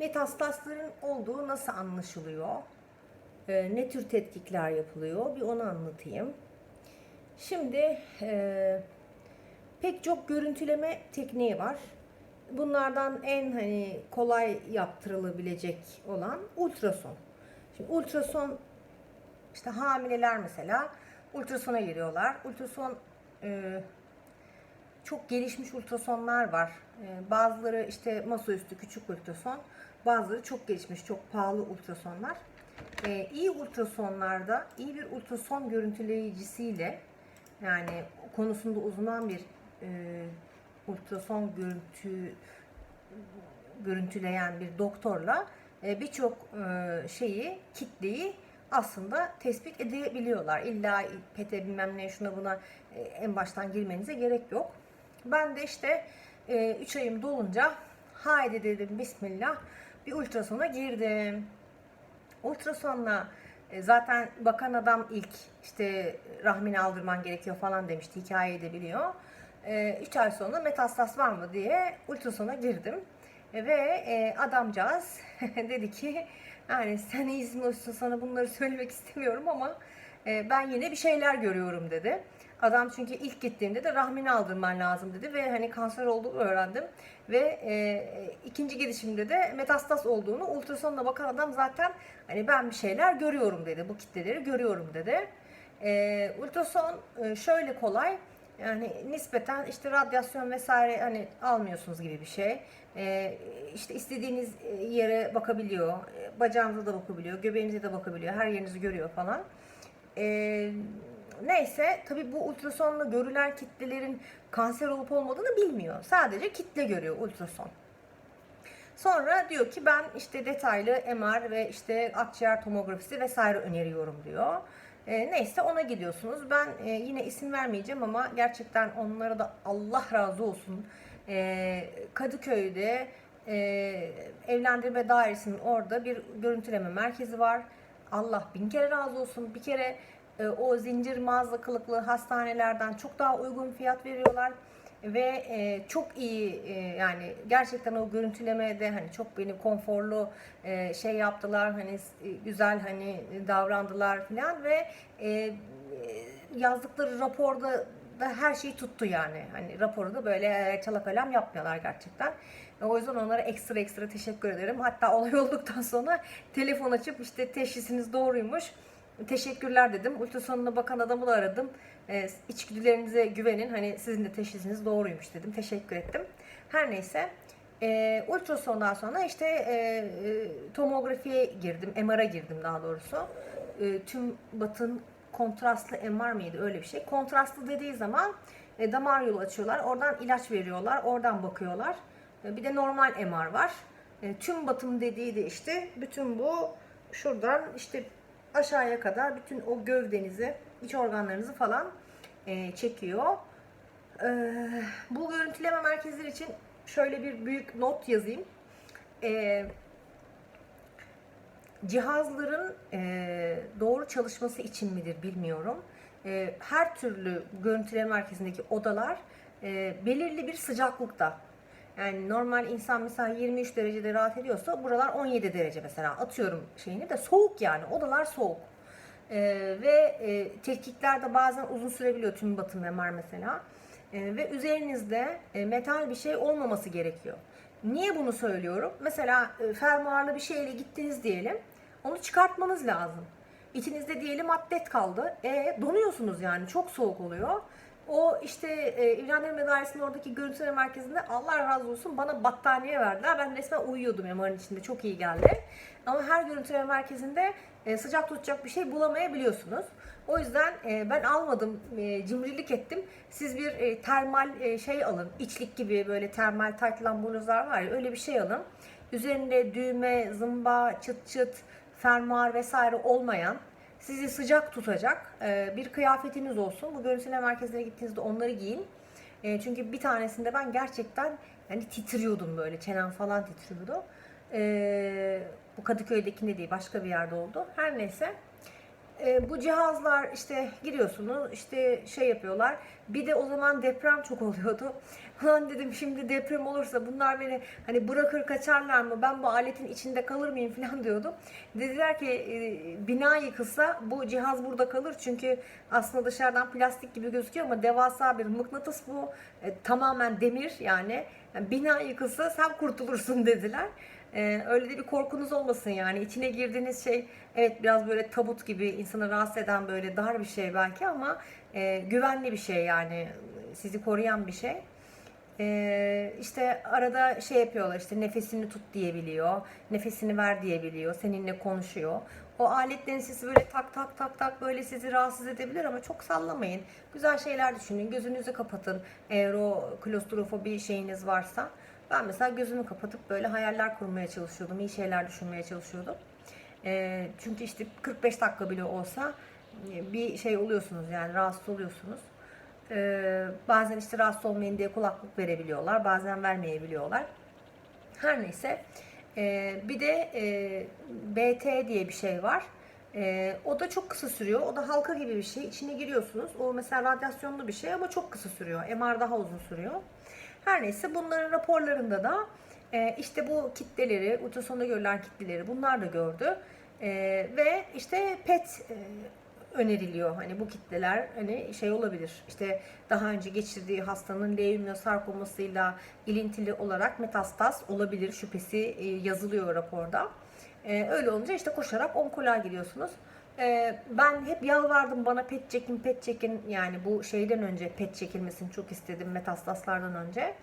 Metastasların olduğu nasıl anlaşılıyor? Ee, ne tür tetkikler yapılıyor? Bir onu anlatayım. Şimdi e, pek çok görüntüleme tekniği var. Bunlardan en hani kolay yaptırılabilecek olan ultrason. Şimdi ultrason işte hamileler mesela ultrasona giriyorlar. Ultrason e, çok gelişmiş ultrasonlar var. E, bazıları işte masaüstü küçük ultrason, bazıları çok gelişmiş, çok pahalı ultrasonlar. E, iyi ultrasonlarda iyi bir ultrason görüntüleyicisiyle yani konusunda uzman bir e, ultrason görüntü görüntüleyen bir doktorla e, birçok e, şeyi, kitleyi aslında tespit edebiliyorlar. İlla pete bilmem ne şuna buna en baştan girmenize gerek yok. Ben de işte 3 ayım dolunca haydi dedim bismillah bir ultrasona girdim. Ultrasonla e, zaten bakan adam ilk işte rahmini aldırman gerekiyor falan demişti. Hikayeyi de biliyor. 3 ay sonra metastas var mı diye ultrasona girdim. E, Ve e, adamcağız dedi ki yani sen izin olsun sana bunları söylemek istemiyorum ama e, ben yine bir şeyler görüyorum dedi. Adam çünkü ilk gittiğimde de rahmini aldırman lazım dedi ve hani kanser olduğunu öğrendim. Ve e, ikinci gidişimde de metastas olduğunu ultrasonla bakan adam zaten hani ben bir şeyler görüyorum dedi. Bu kitleleri görüyorum dedi. E, ultrason e, şöyle kolay. Yani nispeten işte radyasyon vesaire hani almıyorsunuz gibi bir şey. Ee, işte istediğiniz yere bakabiliyor. Ee, Bacağınıza da bakabiliyor. Göbeğinize de bakabiliyor. Her yerinizi görüyor falan. Ee, neyse tabii bu ultrasonla görülen kitlelerin kanser olup olmadığını bilmiyor. Sadece kitle görüyor ultrason. Sonra diyor ki ben işte detaylı MR ve işte akciğer tomografisi vesaire öneriyorum diyor. E, neyse ona gidiyorsunuz. Ben e, yine isim vermeyeceğim ama gerçekten onlara da Allah razı olsun. E, Kadıköy'de e, evlendirme dairesinin orada bir görüntüleme merkezi var. Allah bin kere razı olsun. Bir kere o zincir mağaza kılıklı hastanelerden çok daha uygun fiyat veriyorlar ve e, çok iyi e, yani gerçekten o görüntülemede hani çok beni konforlu e, şey yaptılar hani güzel hani davrandılar falan ve yazdıkları raporda da her şeyi tuttu yani. Hani raporu da böyle çala kalem yapmıyorlar gerçekten. O yüzden onlara ekstra ekstra teşekkür ederim. Hatta olay olduktan sonra telefon açıp işte teşhisiniz doğruymuş. Teşekkürler dedim. Ultrasonuna bakan adamı da aradım. E, içgüdülerinize güvenin. Hani sizin de teşhisiniz doğruymuş dedim. Teşekkür ettim. Her neyse. E, ultrasondan sonra işte e, e, tomografiye girdim. MR'a girdim daha doğrusu. E, tüm batın kontrastlı MR mıydı öyle bir şey. Kontrastlı dediği zaman e, damar yolu açıyorlar. Oradan ilaç veriyorlar. Oradan bakıyorlar. E, bir de normal MR var. E, tüm batım dediği de işte bütün bu şuradan işte aşağıya kadar bütün o gövdenizi, iç organlarınızı falan e, çekiyor. E, bu görüntüleme merkezleri için şöyle bir büyük not yazayım. E, cihazların e, doğru çalışması için midir bilmiyorum. E, her türlü görüntüleme merkezindeki odalar e, belirli bir sıcaklıkta. Yani normal insan mesela 23 derecede rahat ediyorsa buralar 17 derece mesela atıyorum şeyini de soğuk yani odalar soğuk. E, ve e, tetkikler de bazen uzun sürebiliyor tüm batım MR mesela. E, ve üzerinizde e, metal bir şey olmaması gerekiyor. Niye bunu söylüyorum? Mesela e, fermuarlı bir şeyle gittiniz diyelim. Onu çıkartmanız lazım. İçinizde diyelim atlet kaldı. E donuyorsunuz yani çok soğuk oluyor. O işte e, İlgilendirme Dairesi'nin oradaki görüntüleme merkezinde Allah razı olsun bana battaniye verdiler. Ben resmen uyuyordum MR'ın içinde. Çok iyi geldi. Ama her görüntüleme merkezinde e, sıcak tutacak bir şey bulamayabiliyorsunuz. O yüzden e, ben almadım, e, cimrilik ettim. Siz bir e, termal e, şey alın. içlik gibi böyle termal taytlan bluzlar var ya öyle bir şey alın. Üzerinde düğme, zımba, çıt çıt, fermuar vesaire olmayan sizi sıcak tutacak e, bir kıyafetiniz olsun. Bu görüntüleme merkezine gittiğinizde onları giyin. E, çünkü bir tanesinde ben gerçekten hani titriyordum böyle çenem falan titriyordu. E, bu Kadıköy'dekinde değil başka bir yerde oldu. Her neyse. e, bu cihazlar işte giriyorsunuz işte şey yapıyorlar. Bir de o zaman deprem çok oluyordu. Lan dedim şimdi deprem olursa bunlar beni hani bırakır kaçarlar mı? Ben bu aletin içinde kalır mıyım falan diyordum. Dediler ki e, bina yıkılsa bu cihaz burada kalır. Çünkü aslında dışarıdan plastik gibi gözüküyor ama devasa bir mıknatıs bu. E, tamamen demir yani. yani. Bina yıkılsa sen kurtulursun dediler. Ee, öyle de bir korkunuz olmasın yani içine girdiğiniz şey evet biraz böyle tabut gibi insanı rahatsız eden böyle dar bir şey belki ama e, güvenli bir şey yani sizi koruyan bir şey. Ee, işte arada şey yapıyorlar işte nefesini tut diyebiliyor, nefesini ver diyebiliyor, seninle konuşuyor. O aletlerin sesi böyle tak tak tak tak böyle sizi rahatsız edebilir ama çok sallamayın. Güzel şeyler düşünün, gözünüzü kapatın eğer o klostrofobi şeyiniz varsa. Ben mesela gözümü kapatıp böyle hayaller kurmaya çalışıyordum, iyi şeyler düşünmeye çalışıyordum. Ee, çünkü işte 45 dakika bile olsa bir şey oluyorsunuz yani rahatsız oluyorsunuz. Ee, bazen işte rahatsız olmayın diye kulaklık verebiliyorlar, bazen vermeyebiliyorlar. Her neyse. Ee, bir de e, BT diye bir şey var. Ee, o da çok kısa sürüyor. O da halka gibi bir şey. İçine giriyorsunuz. O mesela radyasyonlu bir şey ama çok kısa sürüyor. MR daha uzun sürüyor. Her neyse bunların raporlarında da e, işte bu kitleleri, ultrasonda görülen kitleleri bunlar da gördü. E, ve işte PET e, öneriliyor. Hani bu kitleler hani şey olabilir. İşte daha önce geçirdiği hastanın leumnosarkomasıyla ilintili olarak metastaz olabilir şüphesi e, yazılıyor raporda. E, öyle olunca işte koşarak onkoloğa gidiyorsunuz. E, ben hep yalvardım bana pet çekin pet çekin yani bu şeyden önce pet çekilmesini çok istedim metastaslardan önce.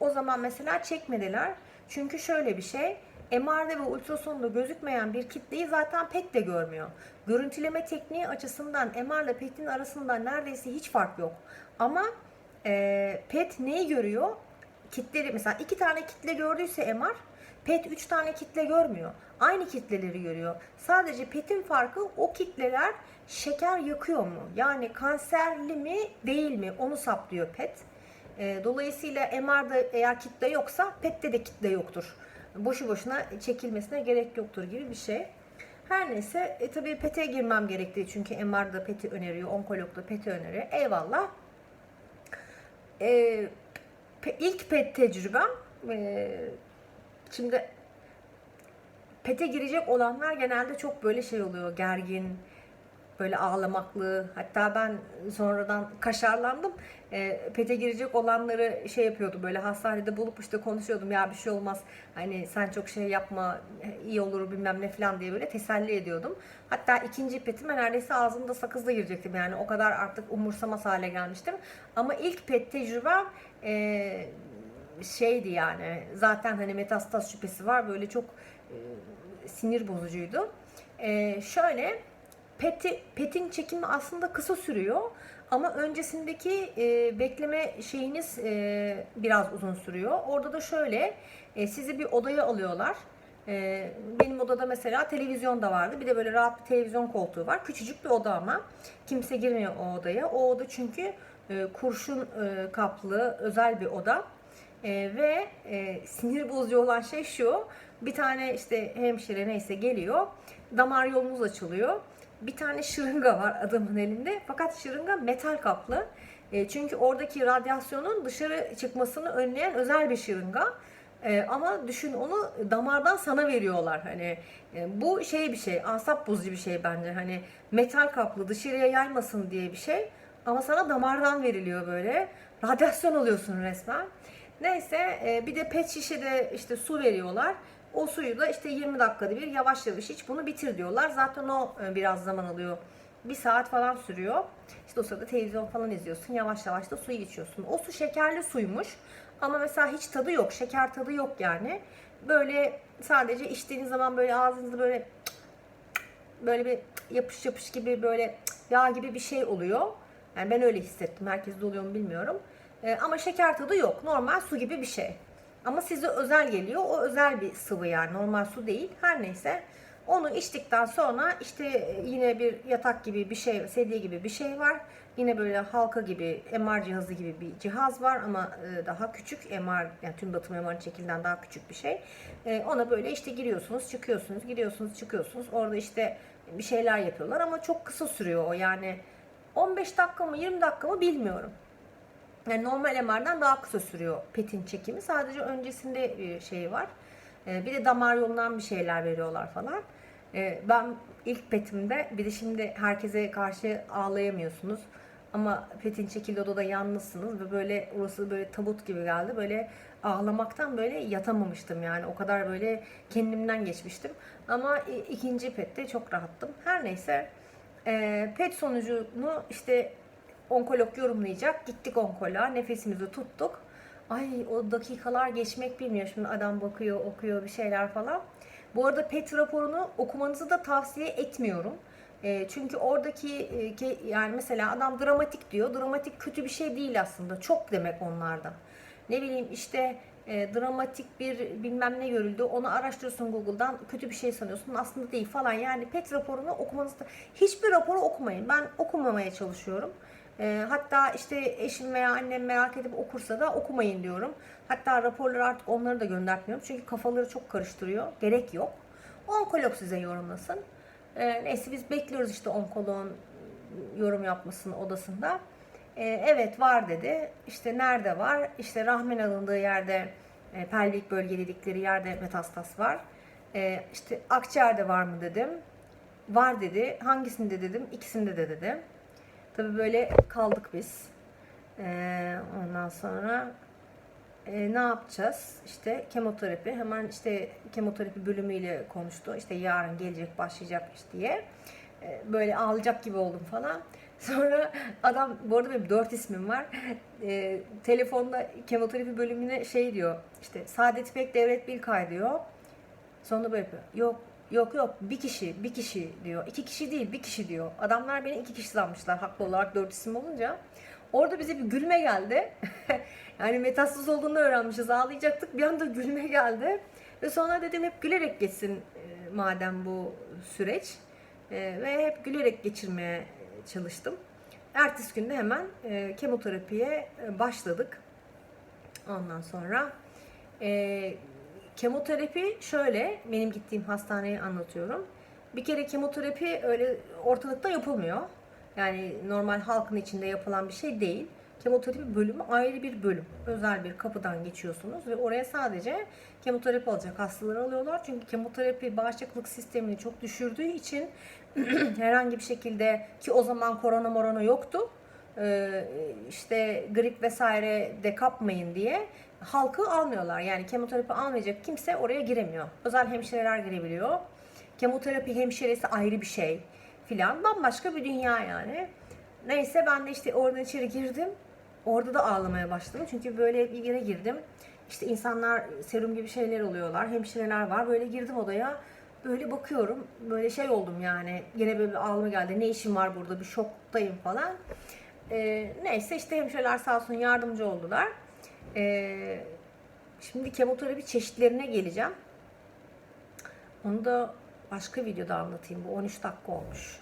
O zaman mesela çekmediler. Çünkü şöyle bir şey MR'de ve ultrasonda gözükmeyen bir kitleyi zaten PET de görmüyor. Görüntüleme tekniği açısından MR ile PET'in arasında neredeyse hiç fark yok. Ama e, PET neyi görüyor? Kitleri mesela iki tane kitle gördüyse MR, PET üç tane kitle görmüyor. Aynı kitleleri görüyor. Sadece PET'in farkı o kitleler şeker yakıyor mu? Yani kanserli mi değil mi? Onu saplıyor PET. E, dolayısıyla MR'da eğer kitle yoksa PET'te de kitle yoktur boşu boşuna çekilmesine gerek yoktur gibi bir şey. Her neyse e, tabii PET'e girmem gerektiği çünkü MR'da PET'i öneriyor, onkologda PET'i öneriyor. Eyvallah. E, ilk PET tecrübem e, şimdi PET'e girecek olanlar genelde çok böyle şey oluyor, gergin, böyle ağlamaklı. Hatta ben sonradan kaşarlandım. E, PET'e girecek olanları şey yapıyordu böyle hastanede bulup işte konuşuyordum ya bir şey olmaz. Hani sen çok şey yapma iyi olur bilmem ne falan diye böyle teselli ediyordum. Hatta ikinci PET'ime neredeyse ağzımda sakızla girecektim yani o kadar artık umursamaz hale gelmiştim. Ama ilk PET tecrübem e, şeydi yani zaten hani metastaz şüphesi var böyle çok e, sinir bozucuydu. E, şöyle Peti, petin çekimi aslında kısa sürüyor ama öncesindeki e, bekleme şeyiniz e, biraz uzun sürüyor. Orada da şöyle e, sizi bir odaya alıyorlar. E, benim odada mesela televizyon da vardı. Bir de böyle rahat bir televizyon koltuğu var. Küçücük bir oda ama kimse girmiyor o odaya. O oda çünkü e, kurşun e, kaplı özel bir oda. E, ve e, sinir bozucu olan şey şu. Bir tane işte hemşire neyse geliyor. Damar yolunuz açılıyor bir tane şırınga var adamın elinde. Fakat şırınga metal kaplı. E, çünkü oradaki radyasyonun dışarı çıkmasını önleyen özel bir şırınga. E, ama düşün onu damardan sana veriyorlar. Hani e, bu şey bir şey, asap bozucu bir şey bence. Hani metal kaplı dışarıya yaymasın diye bir şey. Ama sana damardan veriliyor böyle. Radyasyon alıyorsun resmen. Neyse e, bir de pet şişede işte su veriyorlar. O suyu da işte 20 dakikada bir yavaş yavaş iç bunu bitir diyorlar. Zaten o e, biraz zaman alıyor. Bir saat falan sürüyor. İşte o sırada televizyon falan izliyorsun. Yavaş yavaş da suyu içiyorsun. O su şekerli suymuş. Ama mesela hiç tadı yok. Şeker tadı yok yani. Böyle sadece içtiğiniz zaman böyle ağzınızda böyle böyle bir yapış yapış gibi böyle yağ gibi bir şey oluyor. Yani ben öyle hissettim. Herkes oluyor mu bilmiyorum. Ee, ama şeker tadı yok. Normal su gibi bir şey. Ama size özel geliyor. O özel bir sıvı yani normal su değil. Her neyse onu içtikten sonra işte yine bir yatak gibi bir şey, sedye gibi bir şey var. Yine böyle halka gibi MR cihazı gibi bir cihaz var ama e, daha küçük MR yani tüm batım MR şekilden daha küçük bir şey. E, ona böyle işte giriyorsunuz, çıkıyorsunuz, giriyorsunuz, çıkıyorsunuz. Orada işte bir şeyler yapıyorlar ama çok kısa sürüyor o yani 15 dakika mı 20 dakika mı bilmiyorum. Yani normal MR'dan daha kısa sürüyor PET'in çekimi. Sadece öncesinde şey var. Ee, Bir de damar yolundan bir şeyler veriyorlar falan. Ee, Ben ilk PET'imde bir de şimdi herkese karşı ağlayamıyorsunuz. Ama PET'in çekildiği odada yalnızsınız ve böyle orası böyle tabut gibi geldi. Böyle ağlamaktan böyle yatamamıştım yani. O kadar böyle kendimden geçmiştim. Ama ikinci PET'te çok rahattım. Her neyse e, PET sonucunu işte onkolog yorumlayacak. Gittik onkoloğa, nefesimizi tuttuk. Ay o dakikalar geçmek bilmiyor. Şimdi adam bakıyor, okuyor bir şeyler falan. Bu arada PET raporunu okumanızı da tavsiye etmiyorum. E, çünkü oradaki e, yani mesela adam dramatik diyor. Dramatik kötü bir şey değil aslında. Çok demek onlarda. Ne bileyim işte e, dramatik bir bilmem ne görüldü. Onu araştırıyorsun Google'dan. Kötü bir şey sanıyorsun. Aslında değil falan. Yani PET raporunu okumanızda hiçbir raporu okumayın. Ben okumamaya çalışıyorum. E, hatta işte eşim veya annem merak edip okursa da okumayın diyorum. Hatta raporları artık onları da göndertmiyorum. Çünkü kafaları çok karıştırıyor. Gerek yok. Onkolog size yorumlasın. E, neyse biz bekliyoruz işte onkoloğun yorum yapmasını odasında. E, evet var dedi. İşte nerede var? İşte rahmin alındığı yerde e, pelvik bölge dedikleri yerde metastas var. E, işte akciğerde var mı dedim. Var dedi. Hangisinde dedim? İkisinde de dedi. Tabii böyle kaldık biz. E, ondan sonra e, ne yapacağız? İşte kemoterapi. Hemen işte kemoterapi bölümüyle konuştu. İşte yarın gelecek başlayacak işte diye. E, böyle ağlayacak gibi oldum falan. Sonra adam, bu arada benim dört ismim var. E, telefonda kemoterapi bölümüne şey diyor. İşte Saadet İpek Devlet Bilkay diyor. Sonra böyle yapıyor. Yok yok yok bir kişi bir kişi diyor. İki kişi değil bir kişi diyor. Adamlar beni iki kişi sanmışlar haklı olarak dört isim olunca. Orada bize bir gülme geldi. yani metastasız olduğunu öğrenmişiz. Ağlayacaktık. Bir anda gülme geldi. Ve sonra dedim hep gülerek geçsin e, madem bu süreç. E, ve hep gülerek geçirmeye çalıştım. Ertesi günde hemen e, kemoterapiye başladık. Ondan sonra kemoterapi şöyle, benim gittiğim hastaneyi anlatıyorum. Bir kere kemoterapi öyle ortalıkta yapılmıyor. Yani normal halkın içinde yapılan bir şey değil. Kemoterapi bölümü ayrı bir bölüm. Özel bir kapıdan geçiyorsunuz ve oraya sadece kemoterapi alacak hastaları alıyorlar. Çünkü kemoterapi bağışıklık sistemini çok düşürdüğü için herhangi bir şekilde ki o zaman korona morona yoktu. Ee, işte grip vesaire de kapmayın diye halkı almıyorlar. Yani kemoterapi almayacak kimse oraya giremiyor. Özel hemşireler girebiliyor. Kemoterapi hemşiresi ayrı bir şey filan. Bambaşka bir dünya yani. Neyse ben de işte oradan içeri girdim. Orada da ağlamaya başladım. Çünkü böyle bir yere girdim. İşte insanlar serum gibi şeyler oluyorlar. Hemşireler var. Böyle girdim odaya. Böyle bakıyorum. Böyle şey oldum yani. Yine böyle bir ağlama geldi. Ne işim var burada? Bir şoktayım falan. Ee, neyse işte hemşireler sağ olsun yardımcı oldular. Ee, şimdi kemoterapi çeşitlerine geleceğim. Onu da başka videoda anlatayım. Bu 13 dakika olmuş.